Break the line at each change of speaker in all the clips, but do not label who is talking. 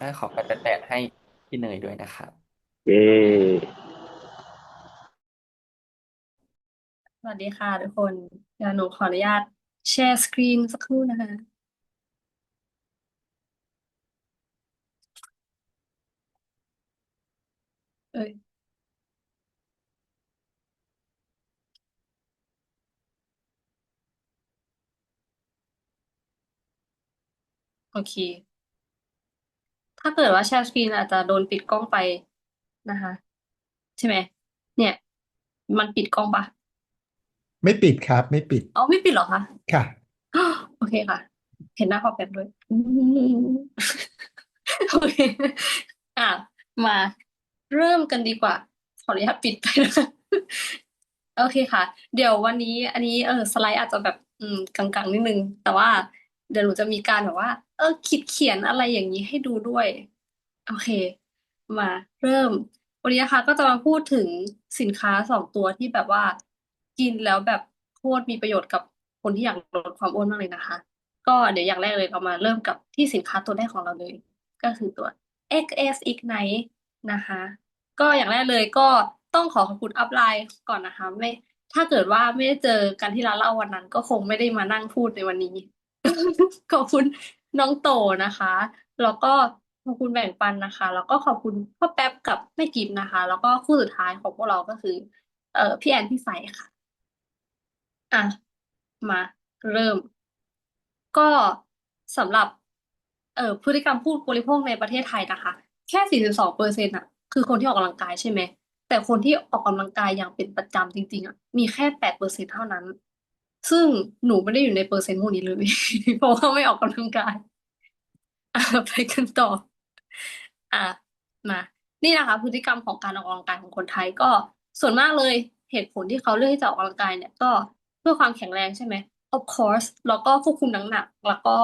ก็ขอไปแปดให้พี่เนยด้วยนะครับ
เย้
สวัสดีค่ะทุกคนเดี๋ยวหนูขออนุญาตแชร์สกรีนสักครู่นะคะ เอ้ยโอเค ถ้าเกิดว่าแชร์สกรีนอาจจะโดนปิดกล้องไปนะคะ ใช่ไหมเนี่ย มันปิดกล้องปะ
ไม่ปิดครับ ไม่ปิด
อ๋อไม่ปิดเหรอคะ
ค่ะ
โอเคค่ะ เห็นหน้าพอแป๊บด้วยอืมโอเคอะมาเริ่มกันดีกว่า ขออนุญาตปิดไปนะคะโอเคค่ะ เดี๋ยววันนี้ อันนี้เออสไลด์อาจจะแบบ อืมกังๆนิดนึง แต่ว่า เดี๋ยวหนูจะมีการแบบว่า เออคิดเขียนอะไรอย่างนี้ให้ดูด้วย โอเค มาเริ่ม วันนี้นะคะก็จะมาพูดถึงสินค้าสองตัวที่แบบว่า กินแล้วแบบโคตรมีประโยชน์กับคนที่อยากลดความอ้วนมากเลยนะคะ ก็เดี๋ยวอย่างแรกเลยเรามาเริ่มกับที่สินค้าตัวแรกของเราเลย ก็คือตัว XS Ignite นะคะ ก็อย่างแรกเลยก็ต้องขอขอบคุณอัพไลน์ก่อนนะคะ ไม่ถ้าเกิดว่าไม่ได้เจอกันที่ร้านเหล้าวันนั้น ก็คงไม่ได้มานั่งพูดในวันนี้ ขอบคุณน้องโตนะคะ แล้วก็ขอบคุณแบ่งปันนะคะ แล้วก็ขอบคุณพ่อแป๊บกับแม่กิฟนะคะ แล้วก็คู่สุดท้ายของพวกเราก็คือ เอ่อพี่แอนพี่ไฟค่ะ อะ มาเริ่ม ก็สำหรับ เอ่อพฤติกรรมผู้บริโภคในประเทศไทยนะคะ แค่สี่สิบสองเปอร์เซ็นต์อะ คือคนที่ออกกำลังกายใช่ไหมแต่คนที่ออกกำลังกายอย่างเป็นประจำจริง ๆอะมีแค่แปดเปอร์เซ็นต์เท่านั้น ซึ่งหนูไม่ได้อยู่ในเปอร์เซ็นต์พวกนี้เลย เพราะว่าไม่ออกกำลังกายอะไปกันต่อ อะมา นี่นะคะ พฤติกรรมของการออกกำลังกายของคนไทยก็ส่วนมากเลยเหตุผลที่เขาเลือกที่จะออกกำลังกายเนี่ยก็เพื่อความแข็งแรงใช่ไหม of course แล้วก็ควบคุมน้ำหนัก แล้วก็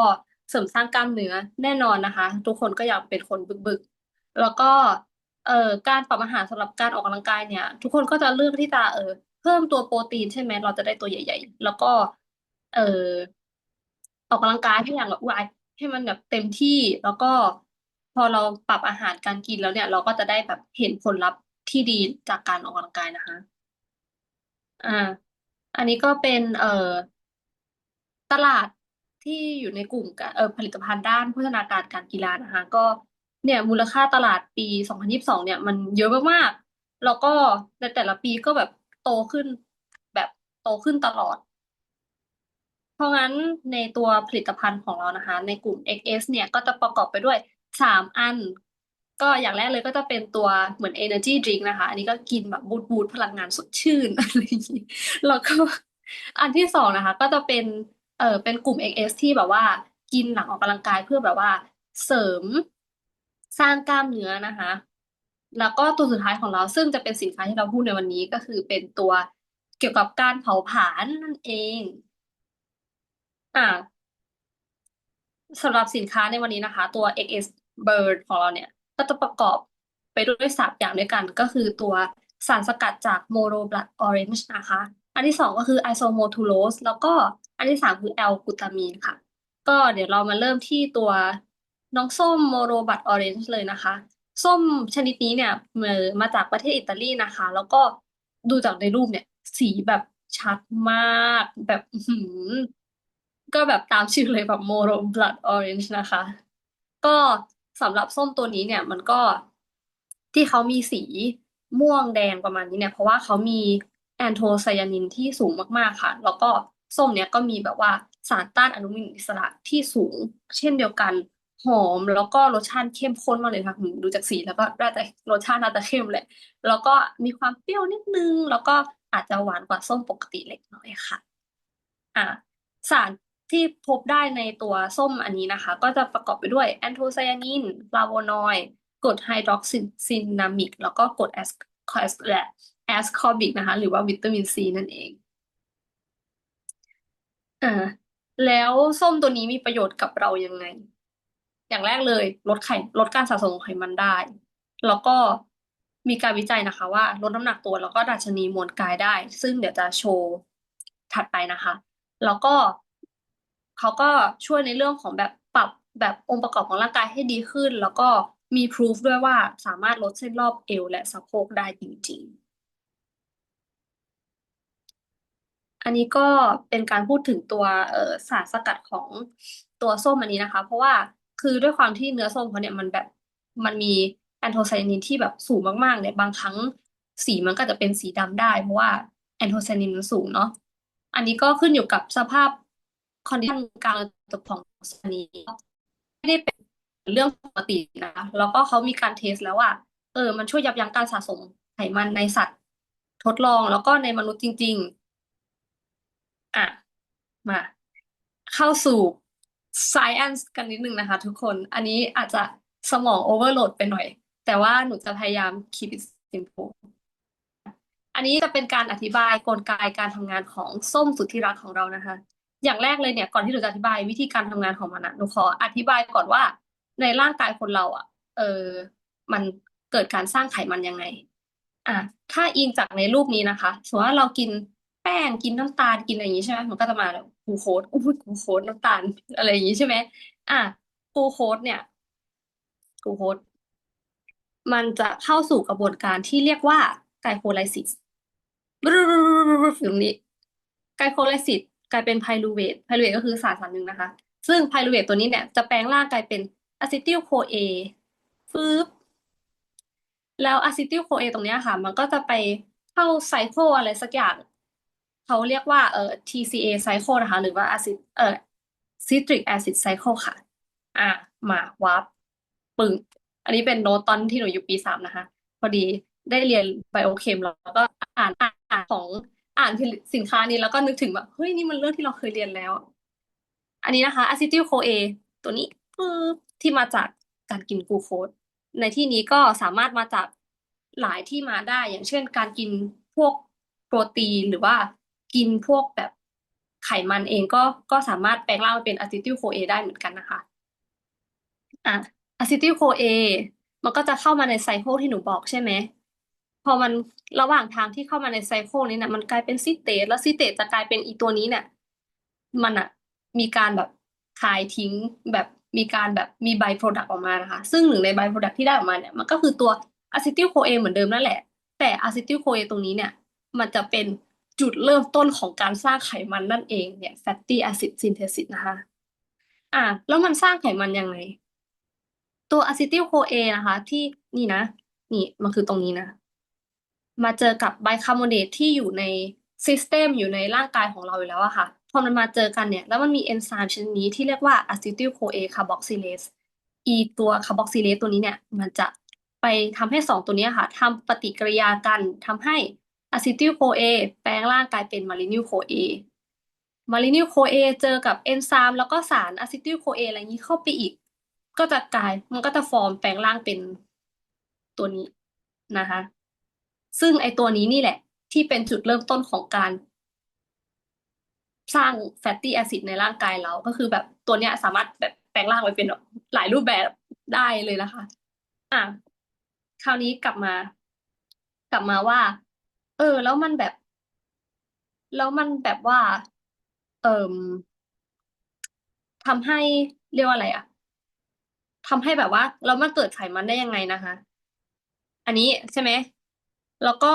เสริมสร้างกล้ามเนื้อแน่นอนนะคะ ทุกคนก็อยากเป็นคนบึกๆ แล้วก็เอ่อการปรับอาหารสำหรับการออกกำลังกายเนี่ย ทุกคนก็จะเลือกที่จะเออ พิ่มตัวโปรตีนใช่ไหม เราจะได้ตัวใหญ่ ๆ แล้วก็ เออออกกำลังกายให้อย่างแบบวายให้มันแบบเต็มที่ แล้วก็พอเราปรับอาหารการกินแล้วเนี่ย เราก็จะได้แบบเห็นผลลัพธ์ที่ดีจากการออกกำลังกายนะคะ อ่า อันนี้ก็เป็น เอ่อ ตลาดที่อยู่ในกลุ่มเอ่อผลิตภัณฑ์ด้านโภชนาการการกีฬานะคะ ก็เนี่ยมูลค่าตลาดปีสองพันยี่สิบสองเนี่ย มันเยอะมากๆ แล้วก็ในแต่ละปีก็แบบ โตขึ้นแบบโตขึ้นตลอด เพราะงั้นในตัวผลิตภัณฑ์ของเรานะคะ ในกลุ่ม XS เนี่ยก็จะประกอบไปด้วยสามอัน ก็อย่างแรกเลยก็จะเป็นตัวเหมือน Energy Drink นะคะ อันนี้ก็กินแบบบูตบูตพลังงานสดชื่นอะไรอย่างนี้แล้วก็อันที่สองนะคะ ก็จะเป็นเออเป็นกลุ่ม XS ที่แบบว่ากินหลังออกกำลังกายเพื่อแบบว่าเสริมสร้างกล้ามเนื้อนะคะ แล้วก็ตัวสุดท้ายของเราซึ่งจะเป็นสินค้าที่เราพูดในวันนี้ก็คือเป็นตัวเกี่ยวกับการเผาผลาญนั่นเอง อ่าสำหรับสินค้าในวันนี้นะคะ ตัว XS Bird ของเราเนี่ย ก็จะประกอบไปด้วยสามอย่างด้วยกัน ก็คือตัวสารสกัดจากโมโ o บลัดออเรนจ์นะคะ อันที่สองก็คือไอโซโมทูโ s สแล้วก็อันที่สามคือแอลกูตามีนค่ะ ก็เดี๋ยวเรามาเริ่มที่ตัวน้องส้มโมโ o บลัดออเรนจ์เลยนะคะ ส้มชนิดนี้เนี่ยมาจากประเทศอิตาลีนะคะ แล้วก็ดูจากในรูปเนี่ย สีแบบชัดมากแบบหือก็แบบตามชื่อเลยแบบโมโร blood orange นะคะ ก็สำหรับส้มตัวนี้เนี่ยมันก็ที่เขามีสีม่วงแดงประมาณนี้เนี่ย เพราะว่าเขามีแอนโทไซยานินที่สูงมากๆค่ะ แล้วก็ส้มเนี่ยก็มีแบบว่าสารต้านอนุมูลอิสระที่สูงเช่นเดียวกัน หอมแล้วก็รสชาติเข้มข้นมากเลยค่ะ ดูจากสีแล้วก็น่าจะรสชาติน่าจะเข้มแหละ แล้วก็มีความเปรี้ยวนิดนึง แล้วก็อาจจะหวานกว่าส้มปกติเล็กน้อยค่ะ อ่าสารที่พบได้ในตัวส้มอันนี้นะคะ ก็จะประกอบไปด้วยแอนโทไซยานินฟลาโวนอยด์กรดไฮดรอกซินามิก แล้วก็กรดแอสคอสและแอสคอบิกนะคะ หรือว่าวิตามินซีนั่นเองอ่าแล้วส้มตัวนี้มีประโยชน์กับเรายังไง อย่างแรกเลยลดไขลดการสะสมของไขมันได้ แล้วก็มีการวิจัยนะคะ ว่าลดน้ำหนักตัวแล้วก็ดัชนีมวลกายได้ ซึ่งเดี๋ยวจะโชว์ถัดไปนะคะ แล้วก็เขาก็ช่วยในเรื่องของแบบปรับแบบองค์ประกอบของร่างกายให้ดีขึ้น แล้วก็มีพ o ูฟด้วยว่าสามารถลดเส้นรอบเอวและสะโพกได้จริง ๆ อันนี้ก็เป็นการพูดถึงตัวเอ่อสารสกัดของตัวส้มอันนี้นะคะ เพราะว่า คือด้วยความที่เนื้อส้มเขาเนี่ยมันแบบมันมีแอนโทไซยานินที่แบบสูงมากๆเนี่ยบางครั้งสีมันก็จะเป็นสีดำได้ เพราะว่าแอนโทไซยานินมันสูงเนาะอันนี้ก็ขึ้นอยู่กับสภาพคอนดิชันการเติบโตของอันนี้ไม่ได้เป็นเรื่องปกตินะคะแล้วก็เขามีการเทสแล้วว่าเออ มันช่วยยับยั้งการสะสมไขมันในสัตว์ทดลองแล้วก็ในมนุษย์จริง ๆ อะ มา เข้าสู่ science กันนิดนึงนะคะ ทุกคน อันนี้อาจจะสมองโอเวอร์โหลดไปหน่อย แต่ว่าหนูจะพยายาม keep it simple อันนี้จะเป็นการอธิบายกลไกการทำงานของส้มสุดที่รักของเรานะคะ อย่างแรกเลยเนี่ยก่อนที่หนูจะอธิบายวิธีการทำงานของมันนะหนูขออธิบายก่อนว่าในร่างกายคนเราอะ เออมันเกิดการสร้างไขมันยังไง อะถ้าอิงจากในรูปนี้นะคะสมมติว่าเรากินแป้งกินน้ำตาลกินอะไรอย่างนี้ใช่ไหมมันก็จะมาแบบ กูโคสอุ้ยกูโคสน้ำตาล อะไรอย่างนี้ใช่ไหมอะกูโคสเนี่ยกูโคสมันจะเข้าสู่กระบวนการที่เรียกว่าไกลโคไลซิสอยู่ตรงนี้ไกลโคไลซิสกลายเป็นไพรูเวทไพรูเวทก็คือสารสารหนึ่งนะคะ ซึ่งไพรูเวทตัวนี้เนี่ยจะแปลงร่างกลายเป็นอะซิติลโคเอฟืบแล้วอะซิติลโคเอตรงเนี้ยค่ะ มันก็จะไปเข้าไซโคลอะไรสักอย่าง เขาเรียกว่าเอ่อ TCA cycle นะคะ หรือว่า acid เอ่อ citric acid cycle ค่ะ อะมาวับปึ้งอันนี้เป็นโน้ตตอนที่หนูอยู่ปีสามนะคะ พอดีได้เรียนไบโอเคมแล้วก็อ่านอ่านของอ่านสินค้านี้แล้วก็นึกถึงแบบเฮ้ยนี่มันเรื่องที่เราเคยเรียนแล้ว อันนี้นะคะอะซิติลโคเอตัวนี้ปึ๊บที่มาจากการกินกูโคสในที่นี้ก็สามารถมาจากหลายที่มาได้ อย่างเช่นการกินพวกโปรตีนหรือว่า กินพวกแบบไขมันเองก็ก็สามารถแปลงร่างมาเป็นอะซิติลโคเอได้เหมือนกันนะคะอะอะซิติลโคเอมันก็จะเข้ามาในไซเคิลที่หนูบอกใช่ไหมพอมันระหว่างทางที่เข้ามาในไซเคิลนี้เนี่ยมันกลายเป็นซิเตตแล้วซิเตตจะกลายเป็นอีตัวนี้เนี่ยมันอะมีการแบบคายทิ้งแบบมีการแบบมีไบโปรดักต์ออกมานะคะ ซึ่งหนึ่งในไบโปรดักต์ที่ได้ออกมาเนี่ยมันก็คือตัวอะซิติลโคเอเหมือนเดิมนั่นแหละ แต่อะซิติลโคเอตรงนี้เนี่ย มันจะเป็น จุดเริ่มต้นของการสร้างไขมันนั่นเองเนี่ย fatty acid synthesis นะคะ อะแล้วมันสร้างไขมันยังไง ตัวอะซิติลโคเอนะคะ ที่นี่นะ นี่มันคือตรงนี้นะ มาเจอกับไบคาร์บอเนตที่อยู่ในซิสเต็มอยู่ในร่างกายของเราอยู่แล้วอะค่ะพอมันมาเจอกันเนี่ย แล้วมันมีเอนไซม์ชนิดนี้ที่เรียกว่าอะซิติลโคเอคาร์บอกซิเลสอีตัวคาร์บอกซิเลสตัวนี้เนี่ย มันจะไปทำให้สองตัวนี้ค่ะทำปฏิกิริยากันทำให้ อะซิติลโคเอแปลงร่างกลายเป็นมาลินิลโคเอมาลินิลโคเอเจอกับเอนไซม์แล้วก็สารอะซิติลโคเออะไรอย่างนี้เข้าไปอีก ก็จะกลายมันก็จะฟอร์มแปลงร่างเป็นตัวนี้นะคะ ซึ่งไอตัวนี้นี่แหละ ที่เป็นจุดเริ่มต้นของการ สร้างแฟตตี้แอซิดในร่างกายเราก็คือแบบตัวเนี้ยสามารถแบบแปลงร่างไปเป็นหลายรูปแบบได้เลยนะคะ อะคราวนี้กลับมา กลับมาว่า เออ แล้วมันแบบ แล้วมันแบบว่า เอ่มทำให้เรียกว่าอะไรอะทำให้แบบว่าแล้วมันเกิดไขมันได้ยังไงนะคะ อันนี้ใช่ไหมแล้วก็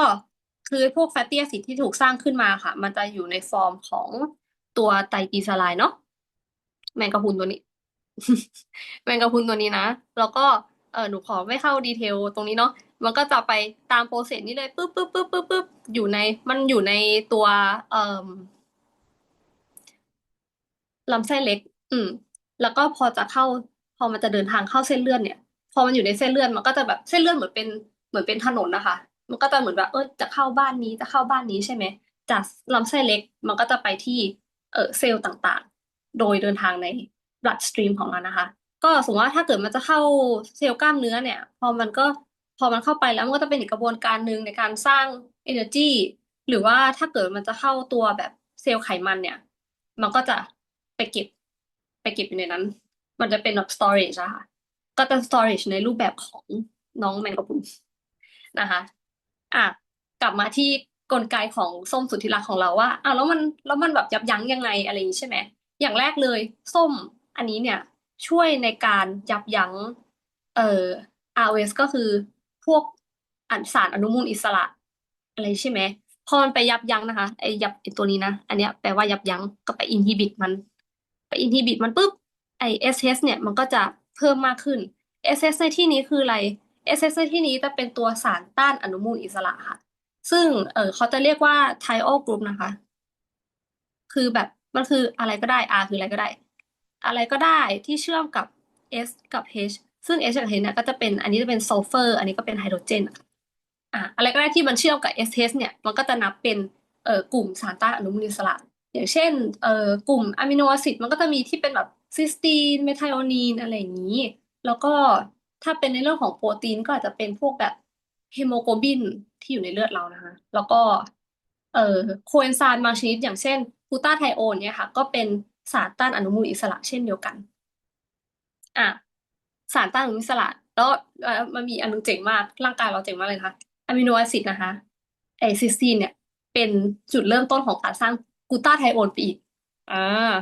คือพวกแฟตตี้แอซิดที่ถูกสร้างขึ้นมาค่ะ มันจะอยู่ในฟอร์มของตัวไตรกลีเซอไรด์เนาะแมงกะพรุนตัวนี้ แมงกะพรุนตัวนี้นะ แล้วก็เออหนูขอไม่เข้าดีเทลตรงนี้เนาะ มันก็จะไปตามโปรเซสนี้เลยปึ๊บปึ๊บปึ๊บปึ๊บปึ๊บอยู่ในมันอยู่ในตัวเอ่อลำไส้เล็ก อืม แล้วก็พอจะเข้า พอมันจะเดินทางเข้าเส้นเลือดเนี่ย พอมันอยู่ในเส้นเลือดมันก็จะแบบเส้นเลือดเหมือนเป็นเหมือนเป็นถนนนะคะ มันก็จะเหมือนแบบเออจะเข้าบ้านนี้จะเข้าบ้านนี้ใช่ไหมจากลำไส้เล็กมันก็จะไปที่เออเซลล์ต่างๆ โดยเดินทางใน blood stream ของมันนะคะ ก็สมมติว่าถ้าเกิดมันจะเข้าเซลล์กล้ามเนื้อเนี่ย พอมันก็ พอมันเข้าไปแล้วมันก็จะเป็นอีกกระบวนการหนึ่งในการสร้าง energy หรือว่าถ้าเกิดมันจะเข้าตัวแบบเซลล์ไขมันเนี่ย มันก็จะไปเก็บไปเก็บอยู่ในนั้น มันจะเป็นแบบ storage อะค่ะก็จะ storage ในรูปแบบของน้องแมงกะพรุนนะคะอะกลับมาที่กลไกของส้มสุดที่รักของเราว่าอ้าวแล้วมันแล้วมันแบบยับยั้งยังไงอะไรอย่างนี้ใช่ไหมอย่างแรกเลย ส้มอันนี้เนี่ยช่วยในการยับยั้งเอ่อ RS ก็คือ พวกอันสารอนุมูลอิสระอะไรใช่ไหมพอมันไปยับยั้งนะคะไอ้ยับไอ้ตัวนี้นะอันเนี้ยแปลว่ายับยั้งก็ไปอินฮิบิตมัน ไปอินฮิบิตมันปุ๊บไอ SS เนี่ยมันก็จะเพิ่มมากขึ้น SS ในที่นี้คืออะไร SS ในที่นี้จะเป็นตัวสารต้านอนุมูลอิสระค่ะ ซึ่งเออเขาจะเรียกว่า thiol group นะคะ คือแบบมันคืออะไรก็ได้ R คืออะไรก็ได้ อะไรก็ได้ที่เชื่อมกับ S กับ H ซึ่ง H กับ H เนี่ยก็จะเป็นอันนี้จะเป็นซัลเฟอร์อันนี้ก็เป็นไฮโดรเจนอะอะไรก็ได้ที่มันเชื่อมกับ SH เนี่ยมันก็จะนับเป็นเอ่อกลุ่มสารต้านอนุมูลอิสระอย่างเช่นเอ่อกลุ่มอะมิโนแอซิดมันก็จะมีที่เป็นแบบซิสตีนเมทไทโอนีนอะไรอย่างนี้ แล้วก็ถ้าเป็นในเรื่องของโปรตีนก็อาจจะเป็นพวกแบบเฮโมโกลบินที่อยู่ในเลือดเรานะคะ แล้วก็เอ่อโคเอนไซม์บางชนิดอย่างเช่นกูต้าไทโอนเนี่ยค่ะ ก็เป็นสารต้านอนุมูลอิสระเช่นเดียวกัน อะ สารต้านอนุมูลอิสระแล้วเอ่อมันมีอันนึงเจ๋งมากร่างกายเราเจ๋งมากเลยนะคะอะมิโนแอซิดนะคะไอซิสตีนเนี่ยเป็นจุดเริ่มต้นของการสร้างกลูตาไทโอนไปอีกอ่า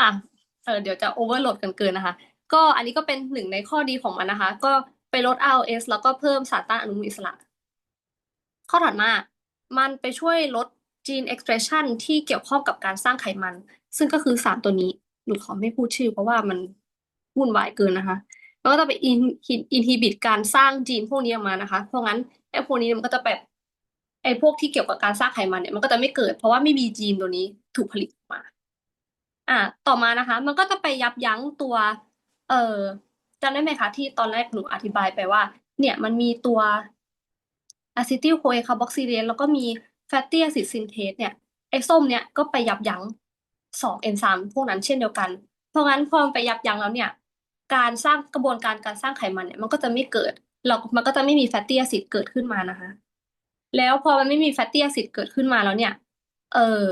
อะเออเดี๋ยวจะโอเวอร์โหลดกันเกินนะคะ ก็อันนี้ก็เป็นหนึ่งในข้อดีของมันนะคะ ก็ไปลด ROS แล้วก็เพิ่มสารต้านอนุมูลอิสระ ข้อถัดมา มันไปช่วยลด gene expression ที่เกี่ยวข้องกับการสร้างไขมัน ซึ่งก็คือสารตัวนี้ หนูขอไม่พูดชื่อเพราะว่ามันวุ่นวายเกินนะคะ แล้วก็จะไปอินอินฮิบิตการสร้างจีนพวกนี้ออกมานะคะ เพราะงั้นไอ้พวกนี้มันก็จะแบบไอ้พวกที่เกี่ยวกับการสร้างไขมันเนี่ยมันก็จะไม่เกิด เพราะว่าไม่มีจีนตัวนี้ถูกผลิตออกมา อ่า ต่อมานะคะ มันก็จะไปยับยั้งตัว เอ่อจำได้ไหมคะ ที่ตอนแรกหนูอธิบายไปว่า เนี่ยมันมีตัวอะซิติลโคเอคาร์บอกซิเลสแล้วก็มีแฟตตี้แอซิดซินเทสเนี่ยไอ้ส้มเนี่ยก็ไปยับยั้งสองเอนไซม์พวกนั้นเช่นเดียวกัน เพราะงั้นพอไปยับยั้งแล้วเนี่ย การสร้างกระบวนการการสร้างไขมันเนี่ย มันก็จะไม่เกิดเรามันก็จะไม่มีแฟตตี้แอซิดเกิดขึ้นมานะคะ แล้วพอมันไม่มีแฟตตี้แอซิดเกิดขึ้นมาแล้วเนี่ย เออ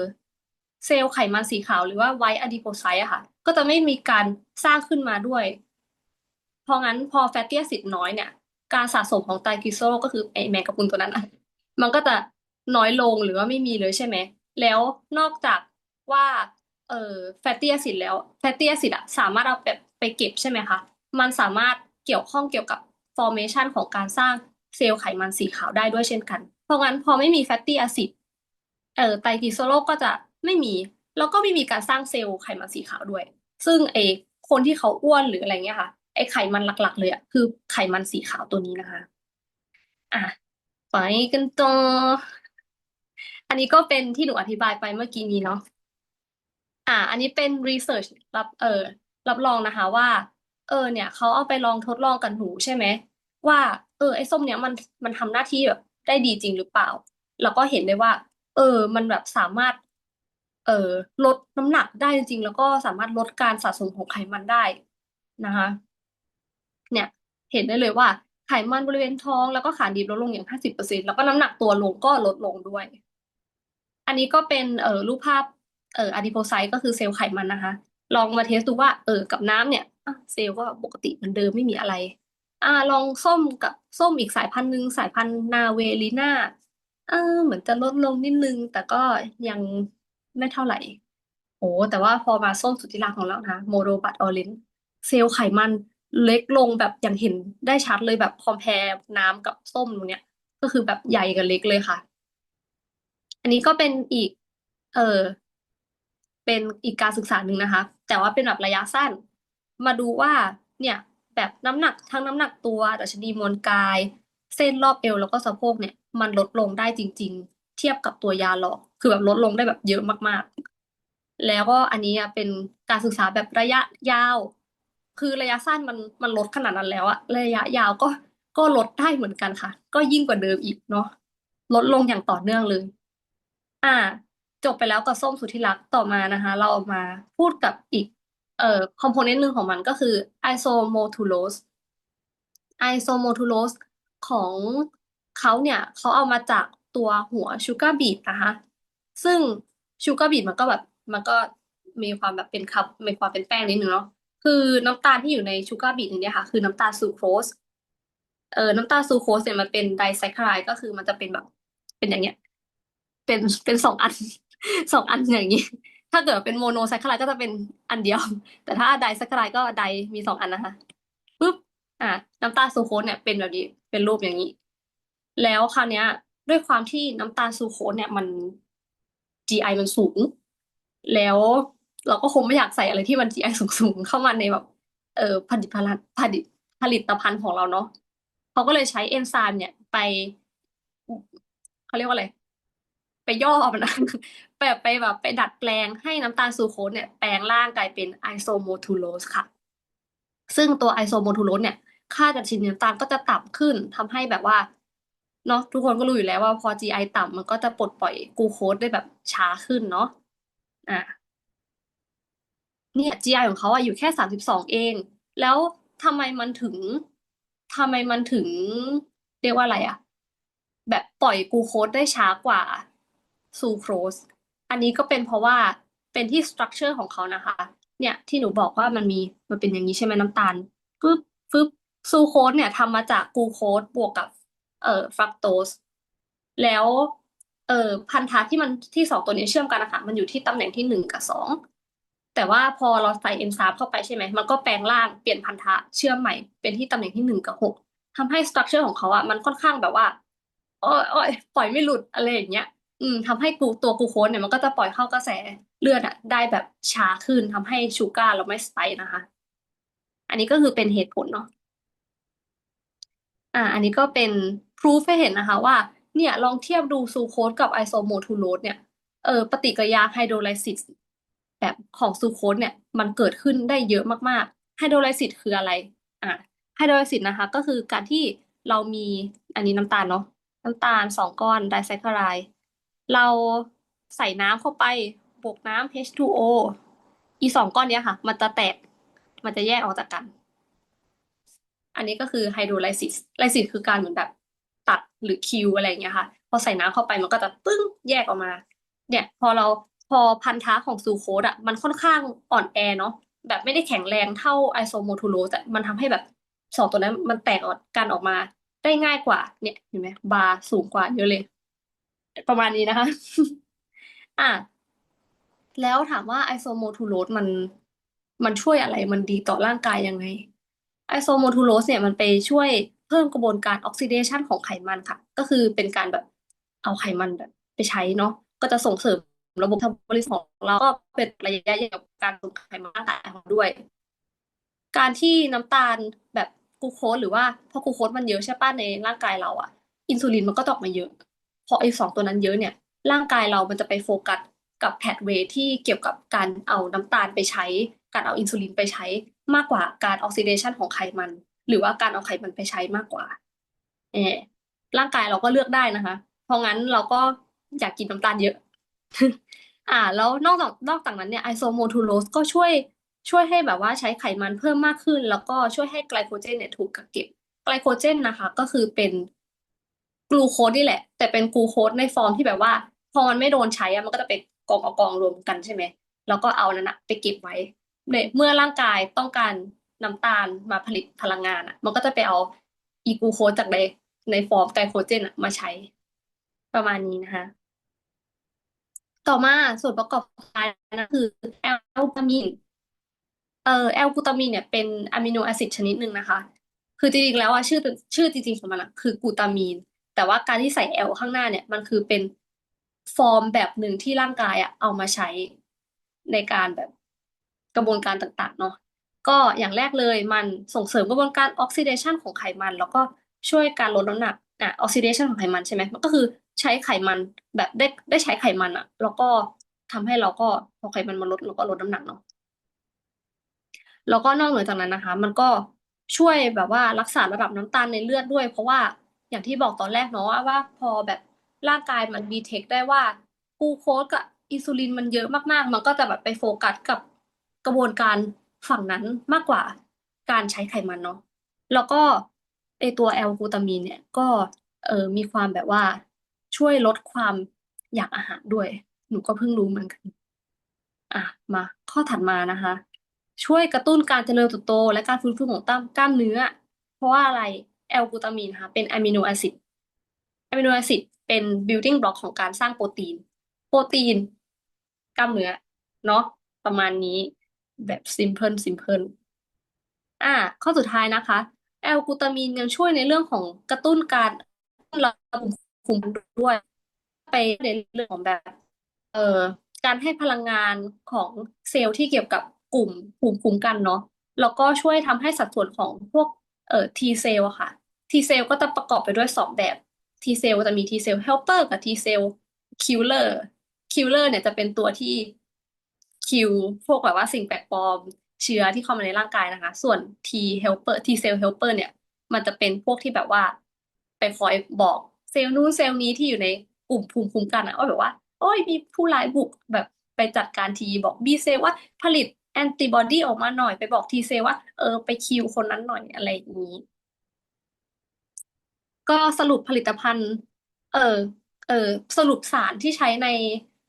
เซลล์ไขมันสีขาวหรือว่าไวท์อะดิโพไซต์อะค่ะ ก็จะไม่มีการสร้างขึ้นมาด้วย เพราะงั้นพอแฟตตี้แอซิดน้อยเนี่ย การสะสมของไตรกลีเซอโรลก็คือไอแมงกะพรุนตัวนั้นอะมันก็จะน้อยลงหรือว่าไม่มีเลยใช่ไหม แล้วนอกจากว่าเอ่อแฟตตี้แอซิดแล้วแฟตตี้แอซิดอะสามารถเอาไป ไปเก็บใช่ไหมคะ มันสามารถเกี่ยวข้องเกี่ยวกับ formation ของการสร้างเซลล์ไขมันสีขาวได้ด้วยเช่นกัน เพราะงั้นพอไม่มีแฟตตี้แอซิดเอ่อไตรกลีเซอโรก็จะไม่มี แล้วก็ไม่มีการสร้างเซลล์ไขมันสีขาวด้วย ซึ่งไอคนที่เขาอ้วนหรืออะไรเงี้ยค่ะไอไขมันหลัก ๆ เลยอะคือไขมันสีขาวตัวนี้นะคะ อะไปกันต่ออันนี้ก็เป็นที่หนูอธิบายไปเมื่อกี้นี้เนาะอ่า อันนี้เป็น research รับเออ รับรองนะคะว่า เออเนี่ยเขาเอาไปลองทดลองกับหนูใช่ไหมว่าเออไอ้ส้มเนี่ยมันมันทำหน้าที่แบบได้ดีจริงหรือเปล่า แล้วก็เห็นได้ว่า เออ มันแบบสามารถ เออลดน้ำหนักได้จริงแล้วก็สามารถลดการสะสมของไขมันได้นะคะ เนี่ย เห็นได้เลยว่าไขมันบริเวณท้องแล้วก็ขาดีบลดลงอย่างห้าสิบเปอร์เซ็นแล้วก็น้ำหนักตัวลงก็ลดลงด้วย อันนี้ก็เป็นเอ่อรูปภาพเอ่ออะดิโพไซต์ก็คือเซลล์ไขมันนะคะ ลองมาเทสดูว่าเออกับน้ำเนี่ยเซลล์ก็ปกติเหมือนเดิมไม่มีอะไร อ่าลองส้มกับส้มอีกสายพันธุ์หนึ่งสายพันธุ์นาเวลิน่าเออเหมือนจะลดลงนิดนึง แต่ก็ยังไม่เท่าไหร่โอ้แต่ว่าพอมาส้มสุดที่รักของเรานะคะโมโรบัตออเรนเซลล์ไขมันเล็กลงแบบอย่างเห็นได้ชัดเลยแบบคอมแพร์น้ำกับส้มตรงเนี้ย ก็คือแบบใหญ่กับเล็กเลยค่ะ อันนี้ก็เป็นอีก เออเป็นอีกการศึกษาหนึ่งนะคะ แต่ว่าเป็นแบบระยะสั้น มาดูว่าเนี่ยแบบน้ำหนักทั้งน้ำหนักตัวดัชนีมวลกาย เส้นรอบเอวแล้วก็สะโพกเนี่ย มันลดลงได้จริง ๆ เทียบกับตัวยาหลอกคือแบบลดลงได้แบบเยอะมากๆ แล้วก็อันนี้เป็นการศึกษาแบบระยะยาว คือระยะสั้นมันมันลดขนาดนั้นแล้วอะระยะยาวก็ก็ลดได้เหมือนกันค่ะ ก็ยิ่งกว่าเดิมอีกเนาะลดลงอย่างต่อเนื่องเลย อ่า จบไปแล้วกับส้มสุดที่รักต่อมานะคะ เรามาพูดกับอีกเอ่อคอมโพเนนต์หนึ่งของมันก็คือไอโซโมทูโลสไอโซโมทูโลสของเขาเนี่ยเขาเอามาจากตัวหัวชูการ์บีทนะคะ ซึ่งชูการ์บีทมันก็แบบมันก็มีความแบบเป็นคับมีความเป็นแป้งนิดนึงเนาะคือน้ำตาลที่อยู่ในชูการ์บีทเนี่ยค่ะ คือน้ำตาลซูโครสเออน้ำตาลซูโครสเนี่ยมันเป็นไดไซคลายก็คือมันจะเป็นแบบ เป็นอย่างเงี้ย เป็นเป็นสองอัน สองอันอย่างนี้ ถ้าเกิดเป็นโมโนไซคลายก็จะเป็นอันเดียว แต่ถ้าไดไซคลายก็ไดมีสองอันนะคะปุ๊บอะน้ำตาลซูโคสเนี่ยเป็นแบบนี้เป็นรูปอย่างนี้ แล้วคราวเนี้ย ด้วยความที่น้ำตาลซูโคสเนี่ยมัน GI มันสูง แล้วเราก็คงไม่อยากใส่อะไรที่มัน GI สูงๆเข้ามาในแบบเอ่อผลิตภัณฑ์ผลิตผลิตภัณฑ์ของเราเนาะเขาก็เลยใช้เอนไซม์เนี่ยไปเขาเรียกว่าอะไร ไปย่อมันนะแบบไปแบบไปดัดแปลงให้น้ำตาลซูโคสเนี่ยแปลงร่างกลายเป็นไอโซโมทูโลสค่ะ ซึ่งตัวไอโซโมทูโลสเนี่ยค่าดัชนีน้ำตาลก็จะต่ำขึ้นทำให้แบบว่าเนาะทุกคนก็รู้อยู่แล้วว่าพอ GI ต่ำมันก็จะปลดปล่อยกูโคสได้แบบช้าขึ้นเนาะอะเนี่ย GI ของเขาอะอยู่แค่สามสิบสองเอง แล้วทำไมมันถึงทำไมมันถึง เรียกว่าอะไรอะแบบปล่อยกูโคสได้ช้ากว่า ซูโครสอันนี้ก็เป็นเพราะว่าเป็นที่สตรัคเจอร์ของเขานะคะ เนี่ยที่หนูบอกว่ามันมีมันเป็นอย่างนี้ใช่ไหมน้ำตาลฟึบฟึบซูโคสเนี่ยทำมาจากกูโคสบวกกับเอ่อฟรักโตสแล้วเอ่อพันธะที่มันที่สองตัวนี้เชื่อมกันนะคะมันอยู่ที่ตำแหน่งที่หนึ่งกับสองแต่ว่าพอเราใส่เอนไซม์เข้าไปใช่ไหมมันก็แปลงร่างเปลี่ยนพันธะเชื่อมใหม่เป็นที่ตำแหน่งที่หนึ่งกับหกทำให้สตรัคเจอร์ของเขาอะมันค่อนข้างแบบว่าอ้ยอ้ยปล่อยไม่หลุดอะไรอย่างเงี้ย อืมทำให้กลูตัวกลูโคสเนี่ยมันก็จะปล่อยเข้ากระแสเลือดอะได้แบบช้าขึ้นทำให้ชูการ์เราไม่สไปค์นะคะ อันนี้ก็คือเป็นเหตุผลเนาะอ่า อันนี้ก็เป็นพ o ูฟให้เห็นนะคะ ว่า เนี่ยลองเทียบดูซูโคสกับไอโซโมทูโรสเนี่ยเออปฏิกิริยาไฮโดรไลซิสแบบของซูโคสเนี่ยมันเกิดขึ้นได้เยอะมากๆไฮโดรไลซิสคืออะไรอ่าไฮโดรไลซิสนะคะ ก็คือการที่เรามีอันนี้น้ำตาลเนาะน้ำตาลสองก้อนไดไซคลไรด์ เราใส่น้ำเข้าไปบวกน้ำ H2O อีสองก้อนเนี้ยค่ะ มันจะแตก มันจะแยกออกจากกัน อันนี้ก็คือไฮโดรไลซิส ไลซิสคือการเหมือนแบบตัดหรือคิวอะไรอย่างเงี้ยค่ะ พอใส่น้ำเข้าไปมันก็จะปึ้งแยกออกมา เนี่ย พอเราพอพันธะของซูโคสอะ มันค่อนข้างอ่อนแอเนาะ แบบไม่ได้แข็งแรงเท่าไอโซโมทูโรสแต่มันทำให้แบบสองตัวนั้นมันแตกออกกันออกมาได้ง่ายกว่า เนี่ยเห็นไหมบาร์สูงกว่าเยอะเลย ประมาณนี้นะคะ อะ แล้วถามว่าไอโซโมทูโรสมัน มันช่วยอะไร มันดีต่อร่างกายยังไง ไอโซโมทูโรสเนี่ยมันไปช่วยเพิ่มกระบวนการออกซิเดชันของไขมันค่ะ ก็คือเป็นการแบบเอาไขมันแบบ ไปใช้เนาะ ก็จะส่งเสริมระบบเมตาบอลิซึมของเราก็เป็นระยะยาวกับการส่งไขมันร่างกายของด้วย การที่น้ำตาลแบบกูโคสหรือว่าพอกูโคสมันเยอะใช่ป่ะในร่างกายเราอะอินซูลินมันก็ตอกมาเยอะ พอไอ้สองตัวนั้นเยอะเนี่ย ร่างกายเรามันจะไปโฟกัสกับแพทเวย์ที่เกี่ยวกับการเอาน้ำตาลไปใช้ การเอาอินซูลินไปใช้มากกว่าการออกซิเดชันของไขมัน หรือว่าการเอาไขมันไปใช้มากกว่าเออร่างกายเราก็เลือกได้นะคะ เพราะงั้นเราก็อยากกินน้ำตาลเยอะ อ่า แล้วนอกจากนอกจากนั้นเนี่ยไอโซโมทูโรสก็ช่วยช่วยให้แบบว่าใช้ไขมันเพิ่มมากขึ้น แล้วก็ช่วยให้ไกลโคเจนเนี่ยถูกกักเก็บไกลโคเจนนะคะ ก็คือเป็น กลูโคสนี่แหละ แต่เป็นกลูโคสในฟอร์มที่แบบว่า พอมันไม่โดนใช้อะมันก็จะไปกองเอากองรวมกันใช่ไหมแล้วก็เอานั้นนะไปเก็บไว้เนี่ยเมื่อร่างกายต้องการน้ำตาลมาผลิตพลังงานอะมันก็จะไปเอาอีกลูโคสจากในในฟอร์มไกลโคเจนอะมาใช้ ประมาณนี้นะคะ ต่อมาส่วนประกอบสุดท้ายนะคือแอลกูตามีนเอ่อแอลกูตามีนเนี่ยเป็นอะมิโนแอซิดชนิดหนึ่งนะคะ คือจริงๆแล้วอะชื่อชื่อจริงๆของมันอะคือกูตามีน แต่ว่าการที่ใส่แอลข้างหน้าเนี่ย มันคือเป็นฟอร์มแบบหนึ่งที่ร่างกายอะเอามาใช้ในการแบบกระบวนการต่างๆเนาะก็อย่างแรกเลยมันส่งเสริมกระบวนการออกซิเดชันของไขมัน แล้วก็ช่วยการลดน้ำหนักอะออกซิเดชันของไขมันใช่ไหมมันก็คือใช้ไขมันแบบได้ได้ใช้ไขมันอะแล้วก็ทำให้เราก็พอไขมันมันลดเราก็ลดน้ำหนักเนาะแล้วก็นอกเหนือจากนั้นนะคะ มันก็ช่วยแบบว่ารักษาระดับน้ำตาลในเลือดด้วย เพราะว่า อย่างที่บอกตอนแรกเนาะว่าว่าพอแบบร่างกายมันดีเทคได้ว่ากูโคสกับอินซูลินมันเยอะมากๆ มันก็จะแบบไปโฟกัสกับกระบวนการฝั่งนั้นมากกว่าการใช้ไขมันเนาะแล้วก็ไอตัวแอลกูตามีนเนี่ยก็เออมีความแบบว่าช่วยลดความอยากอาหารด้วย หนูก็เพิ่งรู้เหมือนกันอะมาข้อถัดมานะคะ ช่วยกระตุ้นการเจริญเติบโต และการฟื้นฟูของกล้มกล้ามเนื้อ เพราะว่าอะไร แอลกูตามีนค่ะเป็นอะมิโนแอซิดอะมิโนแอซิดเป็น building block ของการสร้างโปรตีน โปรตีนกล้ามเนื้อเนาะประมาณนี้แบบ simple simple อ่า ข้อสุดท้ายนะคะแอลกูตามีนยังช่วยในเรื่องของกระตุ้นการระบบภูมิคุ้มกันด้วย ไปในเรื่องของแบบ เอ่อการให้พลังงานของเซลล์ที่เกี่ยวกับกลุ่มภูมิคุ้มกันเนาะแล้วก็ช่วยทำให้สัดส่วนของพวก เอ่อ T เซลล์อะค่ะ T เซลล์ก็จะประกอบไปด้วยสองแบบ T เซลล์จะมี T เซลล์ helper กับ T เซลล์ killer killer เนี่ยจะเป็นตัวที่คิวพวกแบบว่าสิ่งแปลกปลอมเชื้อที่เข้ามาในร่างกายนะคะ ส่วน T helper T เซลล์ helper เนี่ย มันจะเป็นพวกที่แบบว่า ไปคอยบอกเซลล์นู้นเซลล์นี้ที่อยู่ในกลุ่มภูมิคุ้มกันอะว่าแบบว่า โอ้ยมีผู้ร้ายบุกแบบไปจัดการทีบอกบีเซลว่าผลิต แอนติบอดีออกมาหน่อยไปบอกทีเซลว่า เออ ไปคิวคนนั้นหน่อยอะไรอย่างนี้ ก็สรุปผลิตภัณฑ์ เออเออสรุปสารที่ใช้ใน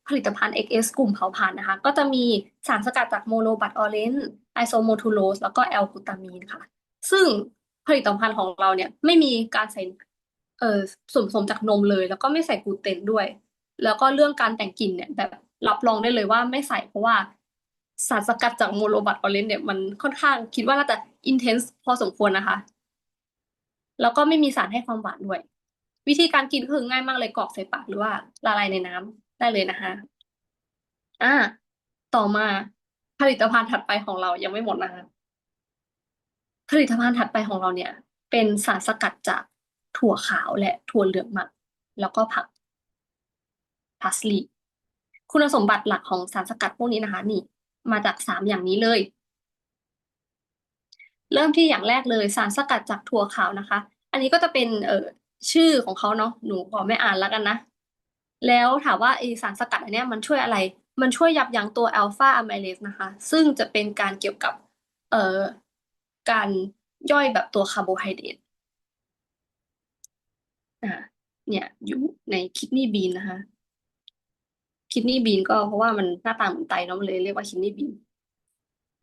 ผลิตภัณฑ์ XS กลุ่มเผาผลาญนะคะ ก็จะมีสารสกัดจากโมโนบัตออเรนซ์ไอโซโมทูโลสแล้วก็แอลกูตามีนค่ะ ซึ่งผลิตภัณฑ์ของเราเนี่ย ไม่มีการใส่เอ่อส่วนผสมจากนมเลย แล้วก็ไม่ใส่กลูเตนด้วย แล้วก็เรื่องการแต่งกลิ่นเนี่ยแบบรับรองได้เลยว่าไม่ใส่เพราะว่า สารสกัดจากโมโนบัตออเรนซ์เนี่ยมันค่อนข้างคิดว่าน่าจะอินเทนส์พอสมควรนะคะ แล้วก็ไม่มีสารให้ความหวานด้วย วิธีการกินก็คือง่ายมากเลยกรอกใส่ปากหรือว่าละลายในน้ำได้เลยนะคะอ่า ต่อมาผลิตภัณฑ์ถัดไปของเรายังไม่หมดนะคะผลิตภัณฑ์ถัดไปของเราเนี่ย เป็นสารสกัดจากถั่วขาวและถั่วเหลืองหมัก แล้วก็ผักพาสลีย์คุณสมบัติหลักของสารสกัดพวกนี้นะคะ นี่ มาจากสามอย่างนี้เลย เริ่มที่อย่างแรกเลยสารสกัดจากถั่วขาวนะคะ อันนี้ก็จะเป็นเอ่อชื่อของเขาเนาะหนูขอไม่อ่านแล้วกันนะ แล้วถามว่าไอสารสกัดอันเนี้ยมันช่วยอะไร มันช่วยยับยั้งตัวอัลฟาอะไมเลสนะคะ ซึ่งจะเป็นการเกี่ยวกับเอ่อการย่อยแบบตัวคาร์โบไฮเดรตอ่าเนี่ยอยู่ในคิดนีบีนนะคะ คิดนี่บีนก็เพราะว่ามันหน้าตาเหมือนไตเนาะมันเลยเรียกว่าคิดนี่บีน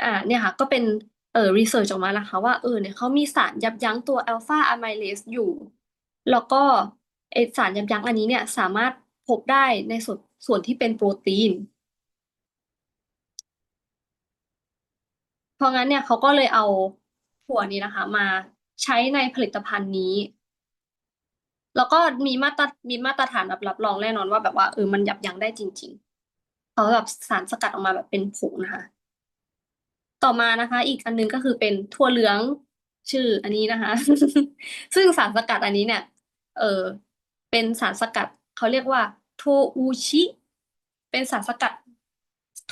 อ่าเนี่ยค่ะ ก็เป็นเอ่อรีเสิร์ชออกมานะคะ ว่าเออเนี่ยเขามีสารยับยั้งตัวอัลฟาอะไมเลสอยู่ แล้วก็ไอสารยับยั้งอันนี้เนี่ยสามารถพบได้ในส่วนส่วนที่เป็นโปรตีน เพราะงั้นเนี่ยเขาก็เลยเอาถั่วนี้นะคะ มาใช้ในผลิตภัณฑ์นี้ แล้วก็มีมาตรมีมาตรฐานรับรับรองแน่นอนว่าแบบว่าเออมันยับยั้งได้จริง ๆเขาแบบสารสกัดออกมาแบบเป็นผงนะคะ ต่อมานะคะ อีกอันนึงก็คือเป็นถั่วเหลืองชื่ออันนี้นะคะ ซึ่งสารสกัดอันนี้เนี่ย เออเป็นสารสกัดเขาเรียกว่าโทอูชิ เป็นสารสกัด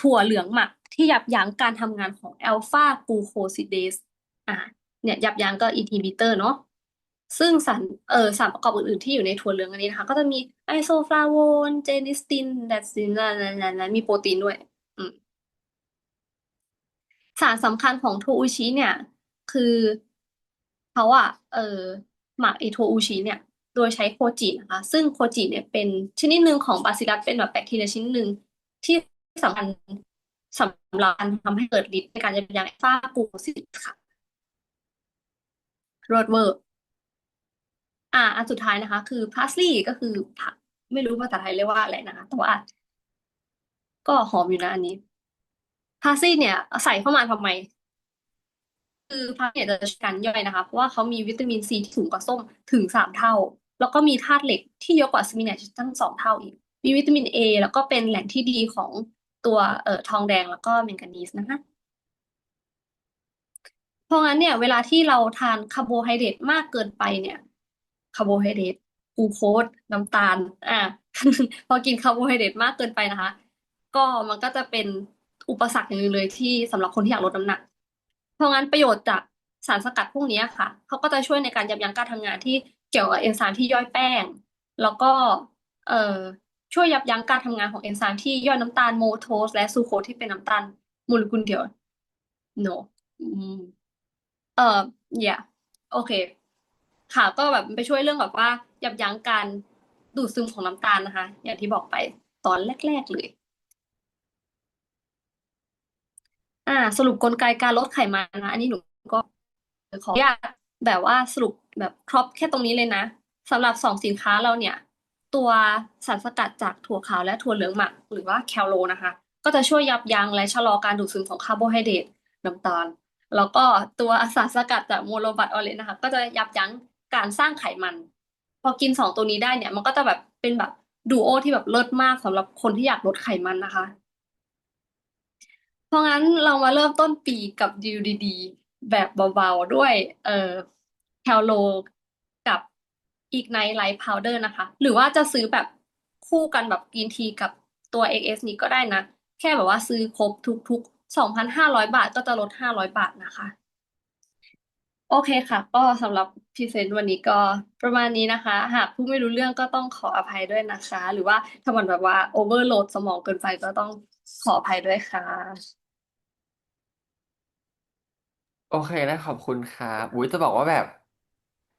ถั่วเหลืองหมักที่ยับยั้งการทำงานของอัลฟากูโคซิเดสอ่าเนี่ยยับยั้งก็อินฮิบิเตอร์เนาะ ซึ่งสารเออสารประกอบอื่นๆที่อยู่ในถั่วเหลืองอันนี้นะคะ ก็จะมีไอโซฟลาโวนเจนิสตินแดซินและมีโปรตีนด้วยอืมสารสำคัญของโทอูชิเนี่ย คือเขาอะเออหมักไอโทอูชิเนี่ย โดยใช้โคจินะคะ ซึ่งโคจิเนี่ยเป็นชนิดหนึ่งของบาซิลัสเป็นแบบแบคทีเรียชนิดหนึ่งที่สำคัญสำหรับการทำให้เกิดฤทธิ์ในการยับยั้งฝ้ากูโคซิสค่ะโรดเวอร์ อ่า อันสุดท้ายนะคะ คือพาสลีย์ก็คือผัก ไม่รู้ภาษาไทยเรียกว่าอะไรนะคะแต่ว่า ก็หอมอยู่นะอันนี้พาสลีย์เนี่ย ใส่เข้ามาทำไม คือพาสลีย์เนี่ยจะช่วยการย่อยนะคะ เพราะว่าเขามีวิตามินซีที่สูงกว่าส้มถึงสามเท่า แล้วก็มีธาตุเหล็กที่เยอะกว่าสปินัชตั้งสองเท่าอีก มีวิตามินเอแล้วก็เป็นแหล่งที่ดีของตัวเอ่อทองแดงแล้วก็แมงกานีสนะคะเพราะงั้นเนี่ย เวลาที่เราทานคาร์โบไฮเดรตมากเกินไปเนี่ย คาร์โบไฮเดรตกูโคสน้ำตาล อ่าพอกินคาร์โบไฮเดรตมากเกินไปนะคะ ก็มันก็จะเป็นอุปสรรคอย่างหนึงเลยที่สำหรับคนที่อยากลดน้ำหนัก เพราะงั้นประโยชน์จากสารสกัดพวกนี้ค่ะเขาก็จะช่วยในการยับยั้งการทำงานที่เกี่ยวกับเอนไซม์ที่ย่อยแป้ง แล้วก็เอ่อช่วยยับยั้งการทำงานของเอนไซม์ที่ย่อยน้ำตาลโมโทสและซูโคสที่เป็นน้ำตาลโมเลกุลเดียว no อืมเอ่อ yeah โอเค ค่ะ ก็แบบไปช่วยเรื่องแบบว่ายับยั้งการดูดซึมของน้ำตาลนะคะ อย่างที่บอกไปตอนแรก ๆ เลย อ่า สรุปกลไกการลดไขมันนะอันนี้หนูก็ขออนุญาตแบบว่าสรุปแบบครบแค่ตรงนี้เลยนะสำหรับสองสินค้าเราเนี่ย ตัวสารสกัดจากถั่วขาวและถั่วเหลืองหมัก หรือว่าแคลโรนะคะ ก็จะช่วยยับยั้งและชะลอการดูดซึมของคาร์โบไฮเดรตน้ำตาล แล้วก็ตัวสารสกัดจากโมโลบัตออเรนนะคะ ก็จะยับยั้ง การสร้างไขมัน พอกินสองตัวนี้ได้เนี่ย มันก็จะแบบเป็นแบบดูโอที่แบบเลิศมากสำหรับคนที่อยากลดไขมันนะคะ เพราะงั้นเรามาเริ่มต้นปีกับดีลดี ๆ แบบเบาๆ ด้วยเอ่อแคลโลกับอีกไนท์ไลท์พาวเดอร์นะคะ หรือว่าจะซื้อแบบคู่กันแบบกรีนทีกับตัว XS นี้ก็ได้นะ แค่แบบว่าซื้อครบทุกๆ 2,500 บาทก็จะลด 500 บาทนะคะ โอเคค่ะ ก็สำหรับพรีเซนต์วันนี้ก็ประมาณนี้นะคะ หากผู้ไม่รู้เรื่องก็ต้องขออภัยด้วยนะคะ หรือว่าถ้ามันแบบว่าโอเวอร์โหลดสมองเกินไปก็ต้องขออภัยด้วยค่ะ
โอเคนะขอบคุณครับอุ้ยจะบอกว่าแบบ